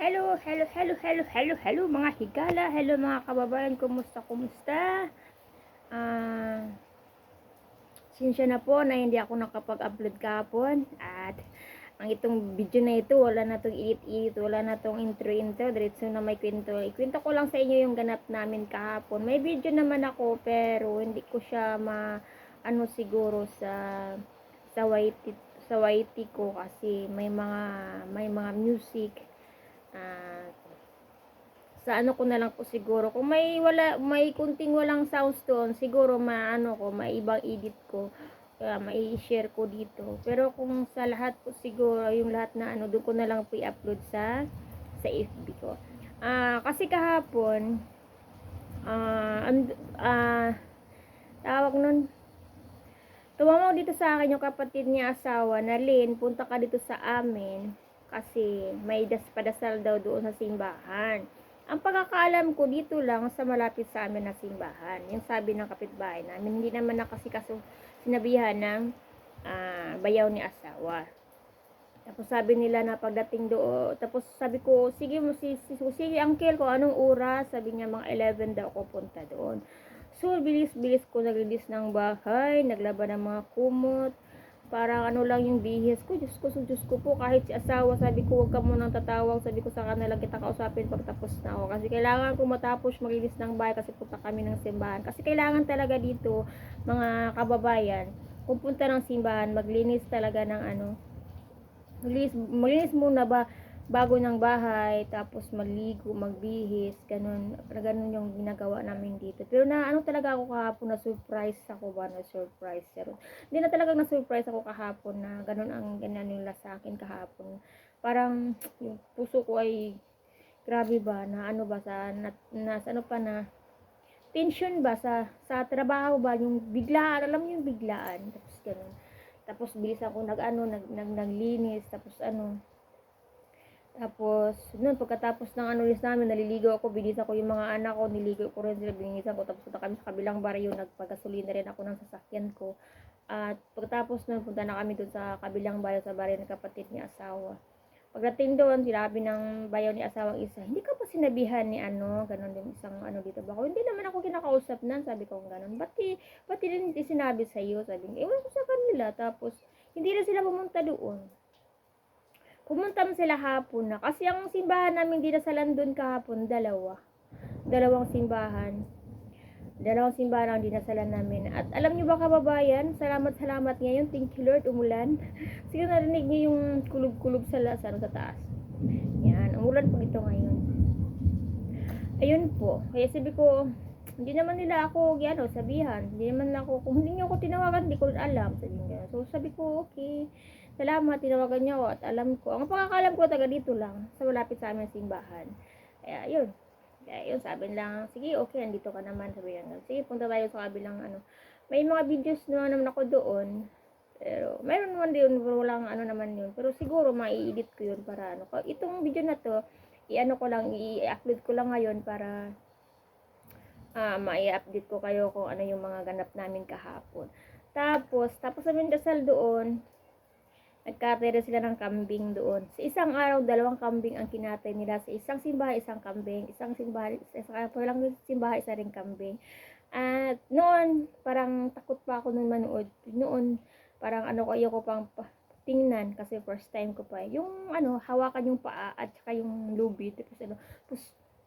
Hello, hello, hello, hello, hello, hello mga higala, hello mga kababayan, kumusta, kumusta? Ah, sinsya na po na hindi ako nakapag-upload kahapon at ang itong video na ito, wala na tong edit-edit, wala na tong intro-intro, diretso na may kwento. Ikwento ko lang sa inyo yung ganap namin kahapon. May video naman ako pero hindi ko siya ma ano siguro sa sa YT sa YT ko kasi may mga may mga music Ah, sa ano ko na lang po siguro. Kung may wala may kunting walang sounds doon siguro maano ko may ibang edit ko. Kaya mai-share ko dito. Pero kung sa lahat po siguro yung lahat na ano doon ko na lang po i-upload sa sa FB ko. Ah kasi kahapon ah and, ah tawag nun? Tumawag dito sa akin yung kapatid niya asawa na Lynn. Punta ka dito sa amin kasi may das padasal daw doon sa simbahan. Ang pagkakaalam ko dito lang sa malapit sa amin na simbahan. Yung sabi ng kapitbahay namin, hindi naman na kasi kaso sinabihan ng ah, bayaw ni asawa. Tapos sabi nila na pagdating doon, tapos sabi ko, sige mo si, si, sige uncle ko, anong oras? Sabi niya mga 11 daw ako punta doon. So, bilis-bilis ko naglilis ng bahay, naglaban ng mga kumot, parang ano lang yung bihis ko, Diyos ko, so Diyos ko po, kahit si asawa, sabi ko, huwag ka munang tatawag, sabi ko sa kanila kita kausapin pag tapos na ako, kasi kailangan ko matapos maglinis ng bahay, kasi punta kami ng simbahan, kasi kailangan talaga dito, mga kababayan, kung punta ng simbahan, maglinis talaga ng ano, maglinis, maglinis muna ba, bago ng bahay, tapos maligo, magbihis, ganun, ganun yung ginagawa namin dito. Pero na ano talaga ako kahapon na surprise ako ba? Na surprise pero hindi na talagang na surprise ako kahapon na ganun ang ganyan nila sa akin kahapon. Parang yung puso ko ay grabe ba? Na ano ba? Sa na, na sa ano pa na tension ba? Sa sa trabaho ba? Yung biglaan alam yung biglaan tapos ganun. Tapos bilis ako nag ano nag, nag naglinis tapos ano tapos, noon, pagkatapos ng ano list namin, naliligaw ako, bilisan ko yung mga anak ko, niligaw ko rin sila, binilisan ko, tapos punta kami sa kabilang baryo, nagpagasolina rin ako ng sasakyan ko. At pagkatapos noon, punta na kami doon sa kabilang baryo, sa baryo ng kapatid ni asawa. Pagdating doon, sinabi ng bayaw ni asawang isa, hindi ka pa sinabihan ni ano, ganun din isang ano dito ba ako, hindi naman ako kinakausap na, sabi ko ganun, ba't di, ba't di rin hindi sinabi sa'yo, sabi ko, ewan ko sa kanila, tapos, hindi na sila pumunta doon pumunta sila hapon na. Kasi ang simbahan namin dinasalan doon kahapon, dalawa. Dalawang simbahan. Dalawang simbahan ang dinasalan namin. At alam nyo ba kababayan, salamat salamat ngayon. Thank you Lord, umulan. Siguro narinig niyo yung kulub-kulub sa, sa, sa taas. Yan, umulan po ito ngayon. Ayun po. Kaya sabi ko, hindi naman nila ako ano, sabihan. Hindi naman nila ako, kung hindi niyo ako tinawagan, hindi ko alam. Sabi. So sabi ko, okay. Salamat, tinawagan niyo ako at alam ko. Ang pagkakalam ko taga dito lang, sa malapit sa aming simbahan. Kaya yun. Kaya yun, sabi lang, sige, okay, andito ka naman. Sabi lang, sige, punta tayo sa kabilang ano. May mga videos na naman ako doon. Pero, mayroon naman pero walang ano naman yun. Pero siguro, mai-edit ko yun para ano. Itong video na to, i-ano ko lang, i-upload ko lang ngayon para ah mai-update ko kayo kung ano yung mga ganap namin kahapon. Tapos, tapos namin dasal doon, nagkatira sila ng kambing doon. Sa isang araw, dalawang kambing ang kinatay nila. Sa isang simbahan, isang kambing. Isang simbahan, isang lang simbahan, isa ring kambing. At noon, parang takot pa ako nung manood. Noon, parang ano ko, ayoko pang pa- tingnan kasi first time ko pa. Yung ano, hawakan yung paa at saka yung lubi. Tapos ano, tapos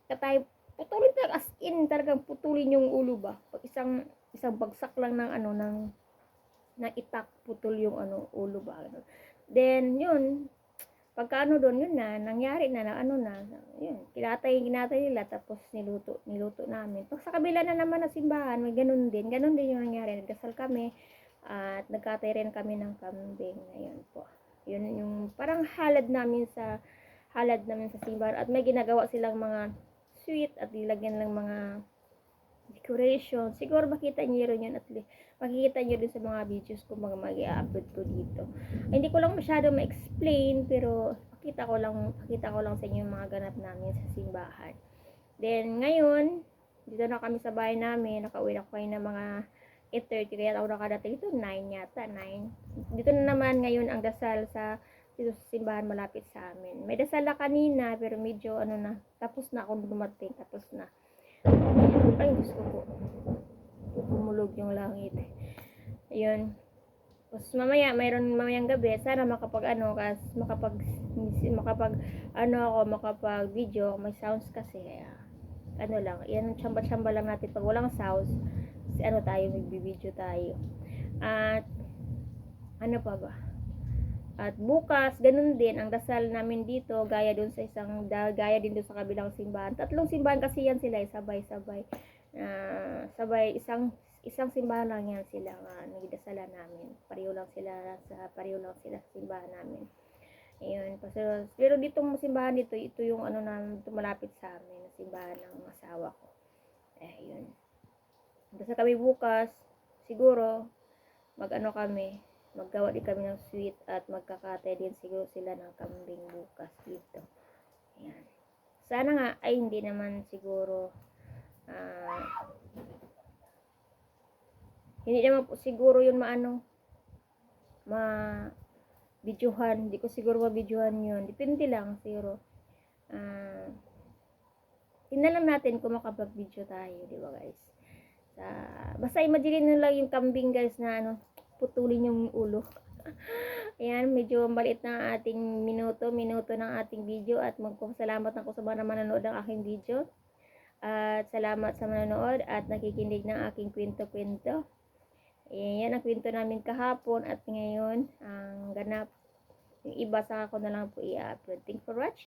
katay, putulin talaga as in, talagang putulin yung ulo ba. Pag isang, isang bagsak lang ng ano, ng na itak putol yung ano ulo ba ano. Then yun pagka ano doon yun na nangyari na, na ano na yun kinatay kinatay nila tapos niluto niluto namin. Pag sa kabila na naman na simbahan may ganun din ganun din yung nangyari nagdasal kami at nagkatay rin kami ng kambing ayun po. Yun yung parang halad namin sa halad namin sa simbahan at may ginagawa silang mga sweet at nilagyan lang mga decoration. Siguro makita niyo rin yun at least makikita nyo din sa mga videos ko mga mag-upload ko dito. Hindi ko lang masyado ma-explain pero pakita ko lang pakita ko lang sa inyo yung mga ganap namin sa simbahan. Then ngayon, dito na kami sa bahay namin, nakauwi na ko ng mga 8.30 kaya ako nakadating ito 9 yata 9 dito na naman ngayon ang dasal sa dito sa simbahan malapit sa amin. May dasala kanina, pero medyo ano na, tapos na ako dumating, tapos na. Ay, Diyos ko po. Pumulog yung langit. Ayun. Tapos mamaya, mayroon mamayang gabi, sana makapag ano, kas, makapag, makapag, ano ako, makapag video, may sounds kasi, kaya, ano lang, yan, tsamba-tsamba lang natin pag walang sounds, kasi ano tayo, magbibideo tayo. At, ano pa ba? At bukas, ganun din, ang dasal namin dito, gaya dun sa isang, gaya din dun sa kabilang simbahan. Tatlong simbahan kasi yan sila, eh, sabay-sabay. Ah, sabay, isang, isang simbahan lang yan sila nga nagdasalan namin. Pareho lang sila sa, pareho lang sila sa simbahan namin. Ayun, pero, pero dito simbahan dito, ito yung ano na ito malapit sa amin, na simbahan ng asawa ko. Eh, yun. Basta kami bukas, siguro, mag-ano kami, maggawa din kami ng sweet at magkakatay din siguro sila ng kambing bukas dito. Ayan. Sana nga ay hindi naman siguro ah, hindi naman po siguro yun maano ma videohan. Hindi ko siguro ma-videohan yun. Depende lang siguro. Ah, tingnan lang natin kung makapag-video tayo, di ba guys? Sa, basta imagine nyo lang yung kambing guys na ano, putulin yung ulo. Ayan, medyo maliit na ating minuto, minuto ng ating video at magpapasalamat ako sa mga manonood ng aking video. At salamat sa manonood at nakikinig ng aking kwento-kwento. Ayan, yan ang kwento namin kahapon at ngayon ang ganap. Yung iba sa ako na lang po i-upload. Thank for watching.